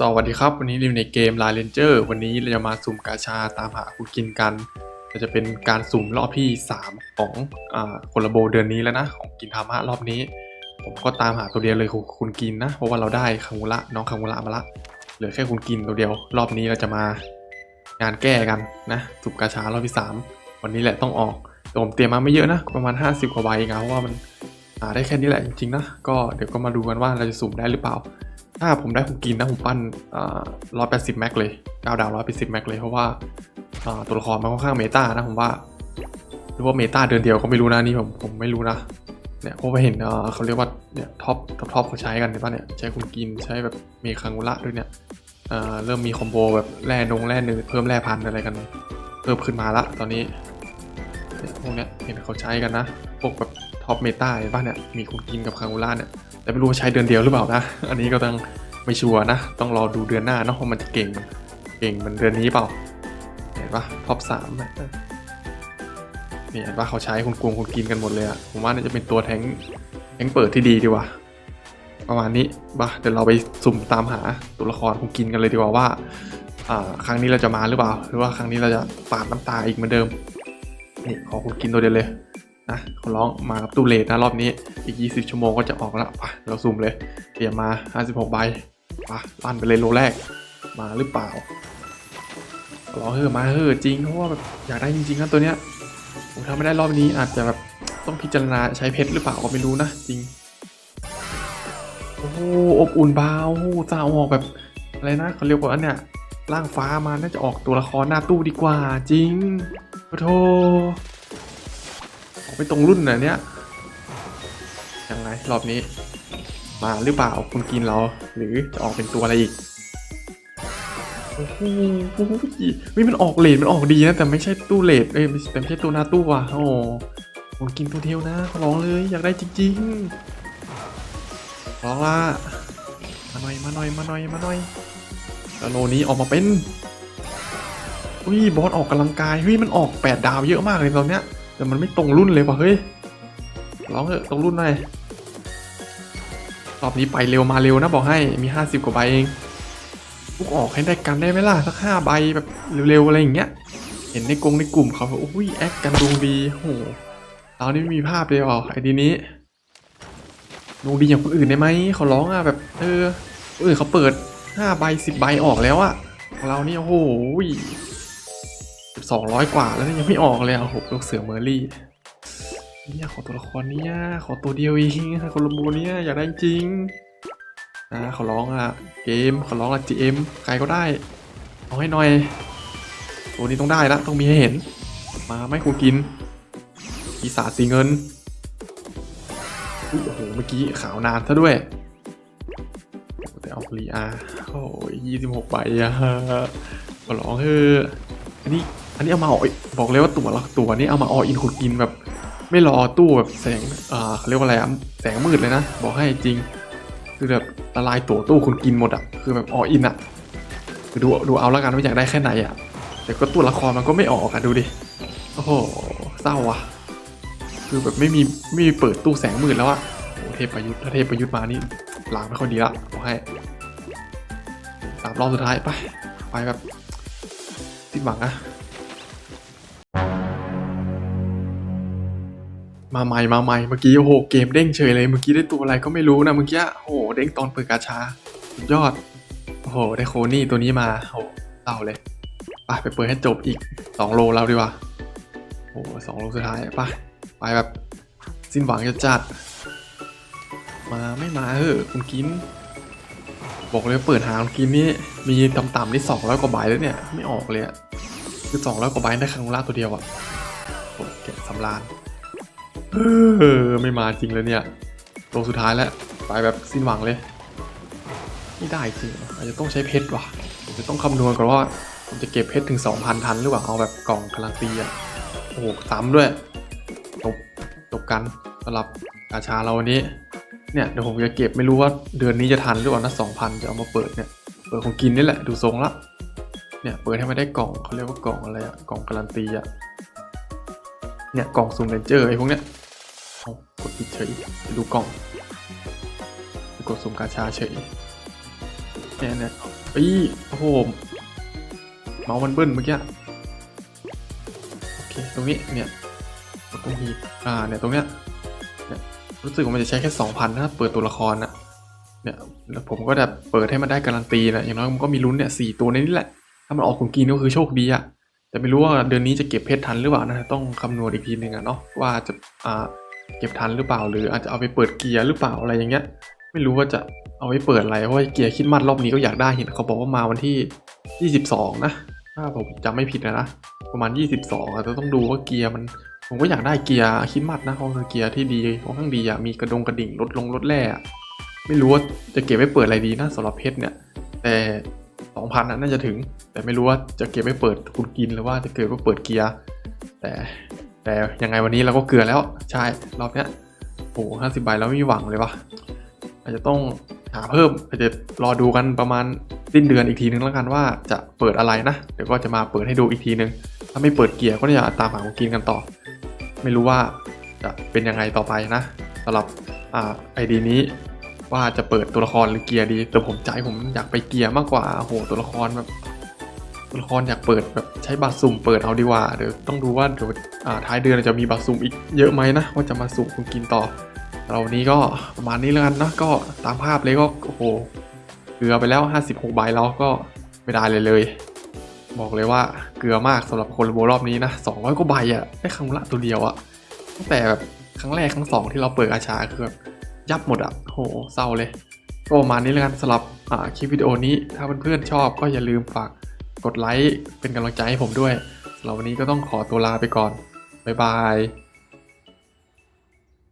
สวัสดีครับ วันนี้ริวในเกม l า Ranger วันนี้เราจะมาสุ่มกาชาตามหาคุณกินกันก็จะเป็นการสุ่มรอบที่ 3 ของอ่าคนละโบเดือนนี้แล้วนะ ของกินทามะรอบนี้ ผมก็ตามหาตัวเดียวเลยคุณกินนะ เพราะว่าเราได้คังุระน้องคังุระมาละเหลือแค่คุณกินตัวเดียว รอบนี้เราจะมางานแก้กันนะสุ่มกาชารอบที่ 3 วันนี้แหละต้องออกแต่ผมเตรียมมาไม่เยอะนะ ประมาณ 50กว่าใบเองอะเพราะว่ามันหาได้แค่นี้แหละจริงๆนะก็เดี๋ยวก็มาดูกันว่าเราจะสุ่มได้หรือเปล่า ถ้าผมได้คุณกินนะผมปั้นร้อยแปดสิบแม็กเลยดาดาวร้อยแปดสิบแม็กเลยเพราะว่าตัวละครมันค่อนข้างเมตานะผมว่าหรือว่าเมตาเดือนเดียวก็ไม่รู้นะนี่ผมผมไม่รู้นะเนี่ยเพราะว่าเห็นเขาเรียกว่าเนี่ยท็อปท็อปท็อปเขาใช้กันใช่ปะเนี่ยใช้คุณกินใช้แบบมีคังุระด้วยเนี่ยเเริ่มมีคอมโบแบบแร่นงแร่เนื้อเพิ่มแร่พันอะไรกันเพิ่มขึ้นมาละตอนนี้พวกเนี้ยเห็นเขาใช้กันนะพวกแบบ ท็อปเมตาเห็นปะเนี่ยมีคุณกินกับคังุระเนี่ยแต่ไม่รู้ว่าใช้เดือนเดียวหรือเปล่านะ อันนี้ก็ต้องไม่ชัวร์นะ ต้องรอดูเดือนหน้าเนาะว่ามันจะเก่ง เก่งมือนเดือนนี้เปล่า เห็นปะท็อปสามเนี่ยนี่เห็นปะเขาใช้คุณกวงคุณกินกันหมดเลยอะผมว่าน่าจะเป็นตัวแทงแทงเปิดที่ดีดีกว่า ประมาณนี้ปะเดี๋ยวเราไปสุ่มตามหาตัวละครคุณกินกันเลยดีกว่าว่าครั้งนี้เราจะมาหรือเปล่า หรือว่าครั้งนี้เราจะปาดน้ำตาอีกเหมือนเดิมนี่ขอคุณกินตัวเดียวเลย นะเขอร้องมากับตู้เลทนะรอบนี้อีก 20 ชั่วโมงก็จะออกแล้วไปเราซูมเลยเตรียมมา 56 ใบไปลั่นไปเลยโลแรกมาหรือเปล่าร้องเฮ้อมาเฮ้อจริงเพราะว่าแบบอยากได้จริงๆนะตัวเนี้ยผมทำไม่ได้รอบนี้อาจจะแบบต้องพิจารณาใช้เพชรหรือเปล่าก็ไม่รู้นะจริงโอ้อบอุ่นเบาโอ้โหจะอาออกแบบอะไรนะเขาเรียกว่าอันเนี้ยร่างฟ้ามาน่าจะออกตัวละครหน้าตู้ดีกว่าจริงโอ้โธออก ไปตรงรุ่นนะเนี้ยยังไงรอบนี้ มาหรือเปล่าคุณกินเรา หรือจะออกเป็นตัวอะไรอีกโอ้โหเฮ้ยมันออกเลทมันออกดีนะแต่ไม่ใช่ตู้เลทเอ้ยแต่ไม่ใช่ตัวหน้าตู้ว่ะโอ้คุณกินตัวเดียวนะขอร้องเลยอยากได้จริงๆร้องละมาหน่อยมาหน่อยมาหน่อยมาหน่อยแล้วโลนี้ออกมาเป็นอุ้ยบอสออกกำลังกายเฮ้ยมันออกแปดดาวเยอะมากเลยตอนเนี้ย แต่มันไม่ตรงรุ่นเลยว่ะเฮ้ยร้องเถอะตรงรุ่นหน่อยรอบนี้ไปเร็วมาเร็วนะบอกให้มี 50 กว่าใบเองพวกออกให้ได้กันได้ไหมล่ะสักห้าใบแบบเร็วๆอะไรอย่างเงี้ย เห็นในกรงในกลุ่มเขาแบบอุ้ยแอคกันดวงดีโหเรานี่ไม่มีภาพเลยอะไอ้ดีนี้ดวงดีอย่างคนอื่นได้ไหมเขาร้องอะแบบเออคนอื่นเขาเปิดห้าใบสิบใบออกแล้วอะเรานี่โอ้โห สองร้อยกว่าแล้วยังไม่ออกเลยอะโหลูกเสือเมอร์รี่เนี่ยขอตัวละครเนี่ยขอตัวเดียวเองคนละโบเนี่ยอยากได้จริงนะขอร้องอะเกมขอร้องอะ GM ใครก็ได้เอาให้หน่อยตัวนี้ต้องได้ละต้องมีให้เห็น มาไม่คูกินปีศาจสีเงินโอ้โหเมื่อกี้ขาวนานซะด้วยแต่เอาลีอาโอ้ยยี่สิบหกใบอะขอร้องเถออันนี้ อันนี้เอามาออกบอกเลยว่าตัวละตัวนี้เอามาออินขุดกินแบบ ไม่รอตู้แบบแสงอ่าเขาเรียกว่าอะไรอะแสงมืดเลยนะ บอกให้จริง คือแบบละลายตัวตู้คุณกินหมดอะคือแบบออินอะคือดูดูเอาละกันว่าอยากได้แค่ไหนอะแต่ก็ตัวละครมันก็ไม่ออกอะดูดิโอ้โหเศร้าอะคือแบบไม่มีไม่มีเปิดตู้แสงมืดแล้วอะโอ้เทพประยุทธ์ถ้าเทพประยุทธ์มานี่ลางไม่ค่อยดีละบอกให้สามรอบสุดท้ายไปไปแบบสิ้นหวังอะ มาใหม่มาใหม่เมื่อกี้โอ้โหเกมเด้งเฉยเลยเมื่อกี้ได้ตัวอะไรก็ไม่รู้นะเมื่อกี้โอ้โหเด้งตอนเปิดกาชา ยอดโอ้โหได้โคนี่ตัวนี้มาโอ้เต่าเลยไปไปเปิดให้จบอีกสองโลแล้วดีกว่าโอ้โหสองโลสุดท้ายไปไปแบบสิ้นหวังจะจัด มาไม่มาเออคุณกิน บอกเลยเปิดหาคุณกินนี่มีต่ำๆนี่สองร้อยกว่าใบแล้วเนี่ยไม่ออกเลยอะคือสองร้อยกว่าใบได้ครั้งล่าตัวเดียวอะโอเก็บสำราน เออไม่มาจริงเลยเนี่ยตัวสุดท้ายแล้วไปแบบสิ้นหวังเลย ไม่ได้จริงอาจจะต้องใช้เพชรว่ะผมจะต้องคำนวณก่อนว่าผมจะเก็บเพชรถึง 2,000 ทันหรือเปล่าเอาแบบกล่องการันตีอะโอ้โหซ้ำด้วยจบจบกันสำหรับกาชาเราวันนี้ เนี่ยเดี๋ยวผมจะเก็บไม่รู้ว่าเดือนนี้จะทันหรือเปล่านะสองพันจะเอามาเปิดเนี่ยเปิดของกินนี่แหละดูทรงละเนี่ยเปิดให้ไม่ได้กล่องเขาเรียกว่ากล่องอะไรอะกล่องการันตีอะเนี่ยกล่องซูมเรนเจอร์ไอ้พวกเนี้ย ปิดเฉยไปดูกล่องไปกดซูมกาชาเฉยเนี่ยเนี่ยเอ้ยโอ้โหเมาส์มันเบิ้ลเมื่อกี้โอเคตรงนี้เนี่ยตรงนี้อ่าเนี่ยตรงเนี้ยเนี่ยรู้สึกว่ามันจะใช้แค่สองพันถ้าเปิดตัวละครนะเนี่ยแล้วผมก็จะเปิดให้มันได้การันตีนะอย่างน้อยมันก็มีลุ้นเนี่ยสี่ตัวในนี้แหละ ถ้ามันออกของกินก็คือโชคดีอะแต่ไม่รู้ว่าเดือนนี้จะเก็บเพชรทันหรือเปล่านะต้องคำนวณอีกทีหนึ่งอะเนาะว่าจะอ่า เก็บทันหรือเปล่า หรืออาจจะเอาไปเปิดเกียร์หรือเปล่าอะไรอย่างเงี้ย ไม่รู้ว่าจะเอาไว้เปิดอะไรเพราะเกียร์คิดมัดรอบนี้ก็อยากได้เห็นเขาบอกว่ามาวันที่ 22 นะถ้าผมจำไม่ผิดนะนะประมาณ 22อาจจะต้องดูว่าเกียร์มัน ผมก็อยากได้เกียร์คิดมัดนะเพราะคือเกียร์ที่ดีค่อนข้างดีอะมีกระดงกระดิ่งลดลงลดแร่ไม่รู้ว่าจะเก็บไว้เปิดอะไรดีนะสำหรับเพชรเนี่ย แต่2,000น่ะน่าจะถึง แต่ไม่รู้ว่าจะเก็บไว้เปิดคุณกินหรือว่าจะเก็บไว้เปิดเกียร์ แต่ แต่ยังไงวันนี้เราก็เกลือแล้วใช่รอบเนี้ยโอ้ห้าสิบใบแล้วไม่มีหวังเลยวะอาจจะต้องหาเพิ่มอาจจะรอดูกันประมาณสิ้นเดือนอีกทีนึงแล้วกันว่าจะเปิดอะไรนะ เดี๋ยวก็จะมาเปิดให้ดูอีกทีนึง ถ้าไม่เปิดเกียร์ก็จะตามหาของกินกันต่อ ไม่รู้ว่าจะเป็นยังไงต่อไปนะสำหรับอไอดีนี้ว่าจะเปิดตัวละครหรือเกียร์ดี แต่ผมใจผมอยากไปเกียร์มากกว่าโหตัวละครแบบ ตัวละครอยากเปิดแบบใช้บัตรสุ่มเปิดเอาดีกว่าเดี๋ยวต้องดูว่าเดี๋ยวท้ายเดือนจะมีบัตรสุ่มอีกเยอะไหมนะว่าจะมาสุ่มคุณกินต่อเราวันนี้ก็ประมาณนี้แล้วกันนะก็ตามภาพเลยก็โอ้โหเกลือไปแล้ว 56ใบแล้วก็ไม่ได้เลยเลย บอกเลยว่าเกลือมากสำหรับคนโบรอบนี้นะ200กว่าใบอะได้ครั้งละตัวเดียวอะตั้งแต่แบบครั้งแรกครั้งสองที่เราเปิดอาชาคือแบบยับหมดอะโหเศร้าเลย ก็ประมาณนี้แล้วกันสำหรับคลิปวิดีโอนี้ถ้าเพื่อนๆชอบก็อย่าลืมฝาก กดไลค์เป็นกำลังใจให้ผมด้วยเราวันนี้ก็ต้องขอตัวลาไปก่อน บ๊ายบาย